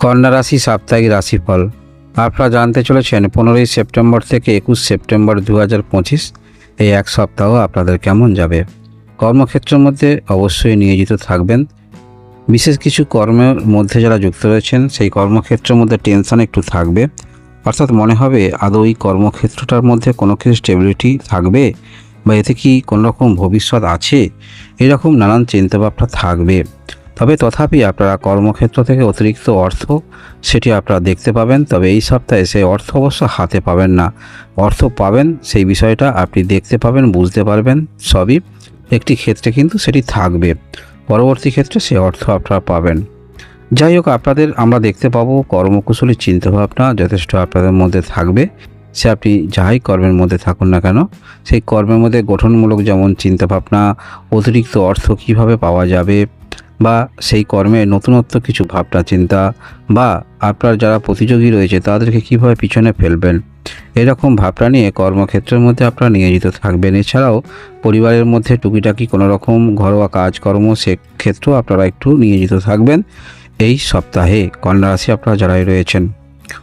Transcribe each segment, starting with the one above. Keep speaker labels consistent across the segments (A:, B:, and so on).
A: কন্যা রাশি সাপ্তাহিক রাশিফল আপনারা জানতে চলেছেন পনেরোই সেপ্টেম্বর থেকে একুশ সেপ্টেম্বর দু হাজার পঁচিশ এই এক সপ্তাহ আপনাদের কেমন যাবে? কর্মক্ষেত্রের মধ্যে অবশ্যই নিয়োজিত থাকবেন। বিশেষ কিছু কর্মের মধ্যে যারা যুক্ত রয়েছেন, সেই কর্মক্ষেত্রের মধ্যে টেনশন একটু থাকবে। অর্থাৎ মনে হবে, আদৌ এই কর্মক্ষেত্রটার মধ্যে কোনো কিছু স্টেবিলিটি থাকবে? বা এতে কি কোনোরকম ভবিষ্যৎ আছে? এরকম নানান চিন্তাভাবনা থাকবে। তবে তথাপি আপনারা কর্মক্ষেত্র থেকে অতিরিক্ত অর্থ সেটি আপনারা দেখতে পাবেন, তবে এই সপ্তাহে সেই অর্থ অবশ্য হাতে পাবেন না। অর্থ পাবেন, সেই বিষয়টা আপনি দেখতে পাবেন, বুঝতে পারবেন, সবই একটি ক্ষেত্রে কিন্তু সেটি থাকবে। পরবর্তী ক্ষেত্রে সেই অর্থ আপনারা পাবেন। যাই হোক, আপনাদের আমরা দেখতে পাবো কর্মকুশলী চিন্তাভাবনা যথেষ্ট আপনাদের মধ্যে থাকবে। সে আপনি যাই কর্মের মধ্যে থাকুন না কেন, সেই কর্মের মধ্যে গঠনমূলক যেমন চিন্তাভাবনা, অতিরিক্ত অর্থ কীভাবে পাওয়া যাবে বা সেই কর্মে নতুনত্ব কিছু ভাবনা, চিন্তা বা আপনার যারা প্রতিযোগী রয়েছে তাদেরকে কীভাবে পিছনে ফেলবেন? এরকম ভাবনা নিয়ে কর্মক্ষেত্রের মধ্যে আপনারা নিয়োজিত থাকবেন। এছাড়াও পরিবারের মধ্যে টুকিটাকি কোনো রকম ঘরোয়া কাজকর্ম সেক্ষেত্রেও আপনারা একটু নিয়োজিত থাকবেন এই সপ্তাহে কন্যা রাশি আপনারা যারাই রয়েছেন।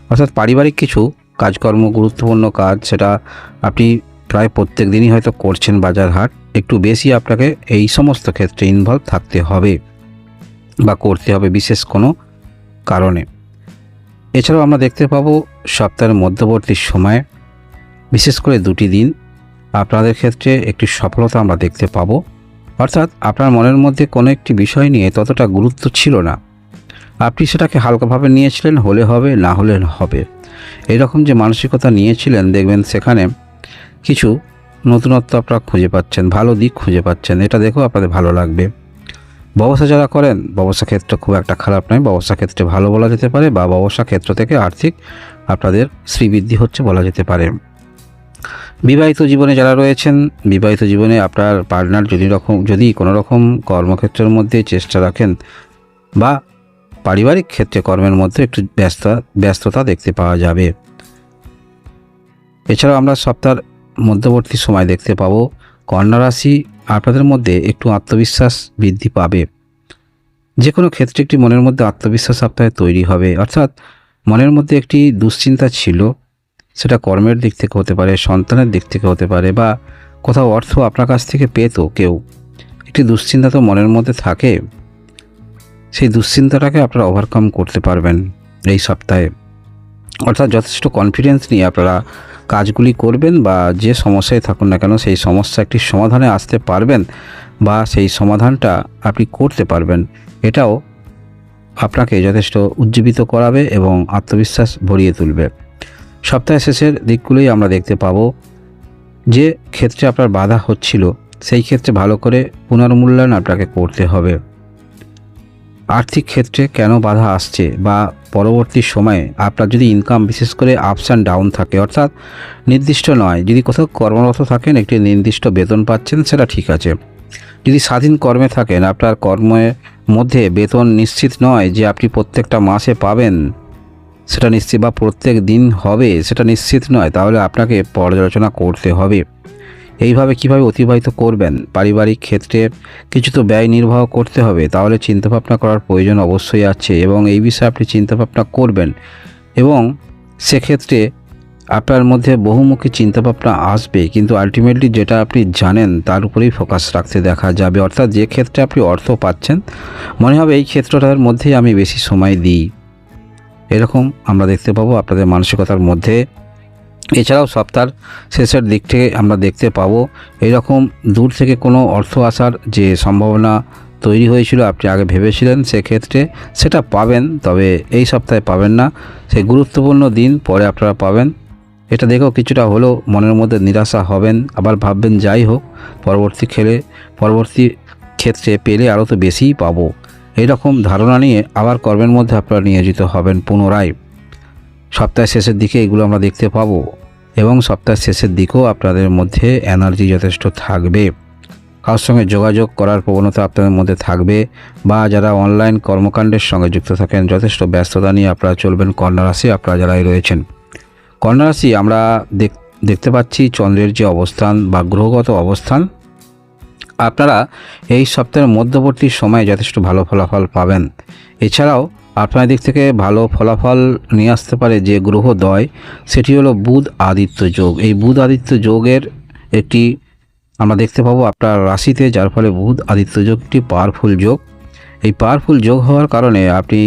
A: অর্থাৎ পারিবারিক কিছু কাজকর্ম, গুরুত্বপূর্ণ কাজ সেটা আপনি প্রায় প্রত্যেক দিনই হয়তো করছেন বাজার হাট একটু বেশি আপনাকে এই সমস্ত ক্ষেত্রে ইনভলভ থাকতে হবে। বা করতে হবে বিশেষ কোনো কারণে। এছাড়াও আমরা দেখতে পাবো সপ্তাহের মধ্যবর্তী সময়ে বিশেষ করে দুটি দিন আপনাদের ক্ষেত্রে একটি সফলতা আমরা দেখতে পাবো। অর্থাৎ আপনার মনের মধ্যে কোনো একটি বিষয় নিয়ে ততটা গুরুত্ব ছিল না। আপনি সেটাকে হালকাভাবে নিয়েছিলেন, হলে হবে, না হলে হবে। এরকম যে মানসিকতা নিয়েছিলেন, দেখবেন সেখানে কিছু নতুনত্ব আপনারা খুঁজে পাচ্ছেন, ভালো দিক খুঁজে পাচ্ছেন। এটা দেখেও আপনাদের ভালো লাগবে। ব্যবসা যারা করেন, ব্যবসা ক্ষেত্র খুব একটা খারাপ নয়। ব্যবসা ক্ষেত্রে ভালো বলা যেতে পারে বা ব্যবসা ক্ষেত্র থেকে আর্থিক আপনাদের শ্রীবৃদ্ধি হচ্ছে বলা যেতে পারে। বিবাহিত জীবনে যারা রয়েছেন, বিবাহিত জীবনে আপনার পার্টনার যদি রকম, যদি কোনো রকম কর্মক্ষেত্রের মধ্যে চেষ্টা রাখেন বা পারিবারিক ক্ষেত্রে কর্মের মধ্যে একটু ব্যস্ত, ব্যস্ততা দেখতে পাওয়া যাবে। এছাড়াও আমরা সপ্তাহের মধ্যবর্তী সময় দেখতে পাবো। কন্যা রাশি আপনাদের মধ্যে একটু আত্মবিশ্বাস বৃদ্ধি পাবে। যে কোনো ক্ষেত্রে একটি মনের মধ্যে আত্মবিশ্বাস আপনাদের তৈরি হবে। অর্থাৎ মনের মধ্যে একটি দুশ্চিন্তা ছিল, সেটা কর্মের দিক থেকে হতে পারে, সন্তানের দিক থেকে হতে পারে, বা কোথাও অর্থ আপনার কাছ থেকে পেতো কেউ। একটি দুশ্চিন্তা তো মনের মধ্যে থাকে, সেই দুশ্চিন্তাটাকে আপনারা ওভারকাম করতে পারবেন এই সপ্তাহে। অর্থাৎ যথেষ্ট কনফিডেন্স নিয়ে আপনারা কাজগুলি করবেন বা যে সমস্যায় থাকুন না কেন, সেই সমস্যা একটি সমাধানে আসতে পারবেন বা সেই সমাধানটা আপনি করতে পারবেন। এটাও আপনাকে যথেষ্ট উজ্জীবিত করাবে এবং আত্মবিশ্বাস ভরিয়ে তুলবে। সপ্তাহের শেষের দিকগুলোই আমরা দেখতে পাবো। যে ক্ষেত্রে আপনার বাধা হচ্ছিল, সেই ক্ষেত্রে ভালো করে পুনর্মূল্যায়ন আপনাকে করতে হবে। আর্থিক ক্ষেত্রে কেন বাধা আসছে বা পরবর্তী সময়ে আপনার যদি ইনকাম বিশেষ করে আপস অ্যান্ড ডাউন থাকে, অর্থাৎ নির্দিষ্ট নয়, যদি কোথাও কর্মরত থাকেন, একটি নির্দিষ্ট বেতন পাচ্ছেন, সেটা ঠিক আছে। যদি স্বাধীন কর্মে থাকেন, আপনার কর্মের মধ্যে বেতন নিশ্চিত নয় যে আপনি প্রত্যেকটা মাসে পাবেন, সেটা নিশ্চিত বা প্রত্যেক দিন হবে, সেটা নিশ্চিত নয়, তাহলে আপনাকে পর্যালোচনা করতে হবে। এইভাবে কীভাবে অতিবাহিত করবেন? পারিবারিক ক্ষেত্রে কিছু তো ব্যয় নির্বাহ করতে হবে, তাহলে চিন্তাভাবনা করার প্রয়োজন অবশ্যই আছে এবং এই বিষয়ে আপনি চিন্তাভাবনা করবেন। এবং সেক্ষেত্রে আপনার মধ্যে বহুমুখী চিন্তাভাবনা আসবে, কিন্তু আলটিমেটলি যেটা আপনি জানেন তার উপরেই ফোকাস রাখতে দেখা যাবে। অর্থাৎ যে ক্ষেত্রে আপনি অর্থ পাচ্ছেন, মনে হবে এই ক্ষেত্রটার মধ্যেই আমি বেশি সময় দিই। এরকম আমরা দেখতে পাবো আপনাদের মানসিকতার মধ্যে এছাড়াও সপ্তাহের শেষের দিক থেকে আমরা দেখতে পাবো, এরকম দূর থেকে কোনো অর্থ আসার যে সম্ভাবনা তৈরি হয়েছিল আপনি আগে ভেবেছিলেন, সেক্ষেত্রে সেটা পাবেন, তবে এই সপ্তাহে পাবেন না। সেই গুরুত্বপূর্ণ দিন পরে আপনারা পাবেন। এটা দেখেও কিছুটা হলেও মনের মধ্যে নিরাশা হবেন, আবার ভাববেন যাই হোক, পরবর্তী খেলে, পরবর্তী ক্ষেত্রে পেলে আরও তো বেশিই পাবো। এইরকম ধারণা নিয়ে আবার কর্মের মধ্যে আপনারা নিয়োজিত হবেন পুনরায়। সপ্তাহের শেষের দিকে এগুলো আমরা দেখতে পাবো। এবং সপ্তাহের শেষের দিকেও আপনাদের মধ্যে এনার্জি যথেষ্ট থাকবে। কারোর সঙ্গে যোগাযোগ করার প্রবণতা আপনাদের মধ্যে থাকবে বা যারা অনলাইন কর্মকাণ্ডের সঙ্গে যুক্ত থাকেন, যথেষ্ট ব্যস্ততা নিয়ে আপনারা চলবেন কন্যা রাশি, আপনারা যারাই রয়েছেন। কন্যা রাশি, আমরা দেখ- দেখতে পাচ্ছি চন্দ্রের যে অবস্থান বা গ্রহগত অবস্থান। আপনারা এই সপ্তাহের মধ্যবর্তী সময়ে যথেষ্ট ভালো ফলাফল পাবেন। এছাড়াও আপনার দিক থেকে ভালো ফলাফল নিয়ে আসতে পারে যে গ্রহ দয় সেটি হলো বুধ আদিত্য যোগ। এই বুধ আদিত্য যোগের একটি আমরা দেখতে পাবো আপনার রাশিতে, যার ফলে বুধ আদিত্য যোগ একটি পাওয়ারফুল যোগ। এই পাওয়ারফুল যোগ হওয়ার কারণে আপনি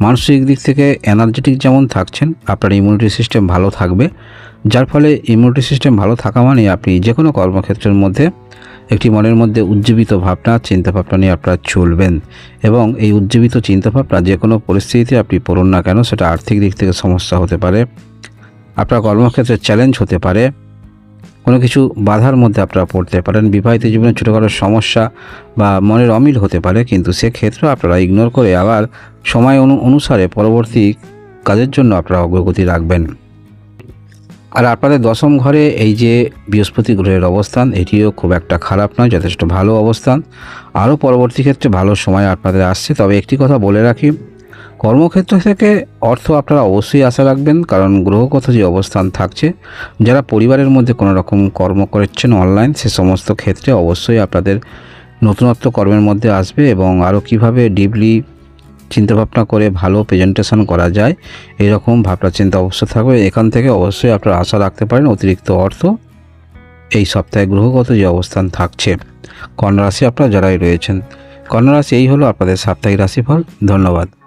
A: মানসিক দিক থেকে এনার্জেটিক যেমন থাকছেন, আপনার ইমিউনিটি সিস্টেম ভালো থাকবে। যার ফলে ইমিউনিটি সিস্টেম ভালো থাকা মানে আপনি যে কোনো কর্মক্ষেত্রের মধ্যে একটি মনের মধ্যে উজ্জীবিত ভাবনা, চিন্তাভাবনা নিয়ে আপনারা চলবেন এবং এই উজ্জীবিত চিন্তাভাবনা যে কোনো পরিস্থিতিতে আপনি পড়ুন না কেন, সেটা আর্থিক দিক থেকে সমস্যা হতে পারে, আপনার কর্মক্ষেত্রে চ্যালেঞ্জ হতে পারে, কোনো কিছু বাধার মধ্যে আপনারা পড়তে পারেন, বিবাহিত জীবনে ছোটোখাটো সমস্যা বা মনের অমিল হতে পারে, কিন্তু সেক্ষেত্রে আপনারা ইগনোর করে আবার সময় অনু, অনুসারে পরবর্তী কাজের জন্য আপনারা অগ্রগতি রাখবেন। আর আপনাদের দশম ঘরে এই যে বৃহস্পতি গ্রহের অবস্থান, এটিও খুব একটা খারাপ নয়, যথেষ্ট ভালো অবস্থান। আরও পরবর্তী ক্ষেত্রে ভালো সময় আপনাদের আসছে। তবে একটি কথা বলে রাখি, কর্মক্ষেত্র থেকে অর্থ আপনারা অবশ্যই আশা রাখবেন, কারণ গ্রহগত যে অবস্থান থাকছে, যারা পরিবারের মধ্যে কোনো রকম কর্ম করছেন অনলাইন, সে সমস্ত ক্ষেত্রে অবশ্যই আপনাদের নতুনত্ব কর্মের মধ্যে আসবে এবং আরও কীভাবে ডিপলি চিন্তাভাবনা করে ভালো প্রেজেন্টেশন করা যায়, এরকম ভাবনা চিন্তা অবশ্যই থাকবে। এখান থেকে অবশ্যই আপনারা আশা রাখতে পারেন অতিরিক্ত অর্থ এই সপ্তাহে গ্রহগত যে অবস্থান থাকছে। কন্যা রাশি আপনারা যারাই রয়েছেন, কন্যা রাশি এই হলো আপনাদের সাপ্তাহিক রাশিফল। ধন্যবাদ।